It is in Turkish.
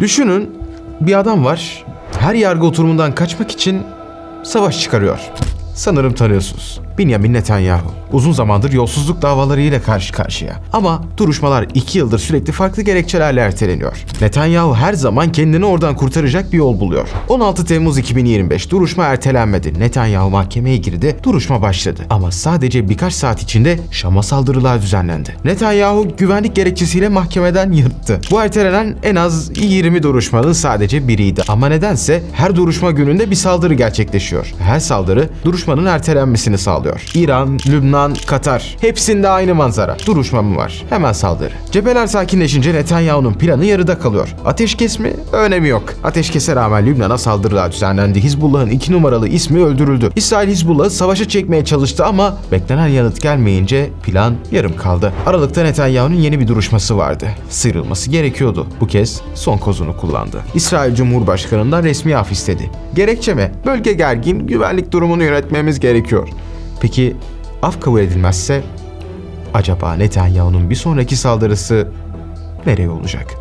Düşünün bir adam var. Her yargı oturumundan kaçmak için savaş çıkarıyor. Sanırım tanıyorsunuz. Benjamin Netanyahu. Uzun zamandır yolsuzluk davalarıyla karşı karşıya. Ama duruşmalar 2 yıldır sürekli farklı gerekçelerle erteleniyor. Netanyahu her zaman kendini oradan kurtaracak bir yol buluyor. 16 Temmuz 2025 duruşma ertelenmedi. Netanyahu mahkemeye girdi, duruşma başladı. Ama sadece birkaç saat içinde Şam'a saldırılar düzenlendi. Netanyahu güvenlik gerekçesiyle mahkemeden yırttı. Bu ertelenen en az 20 duruşmanın sadece biriydi. Ama nedense her duruşma gününde bir saldırı gerçekleşiyor. Her saldırı duruşmanın ertelenmesini sağlıyor. İran, Lübnan, Katar hepsinde aynı manzara. Duruşma mı var? Hemen saldırı. Cepheler sakinleşince Netanyahu'nun planı yarıda kalıyor. Ateşkes mi? Önemi yok. Ateşkese rağmen Lübnan'a saldırılar düzenlendi. Hizbullah'ın iki numaralı ismi öldürüldü. İsrail Hizbullah'ı savaşa çekmeye çalıştı ama beklenen yanıt gelmeyince plan yarım kaldı. Aralıkta Netanyahu'nun yeni bir duruşması vardı. Sıyrılması gerekiyordu. Bu kez son kozunu kullandı. İsrail Cumhurbaşkanı'ndan resmi af istedi. Gerekçe mi? Bölge gergin, güvenlik durumunu yönetmemiz gerekiyor. Peki af kabul edilmezse acaba Netanyahu'nun bir sonraki saldırısı nereye olacak?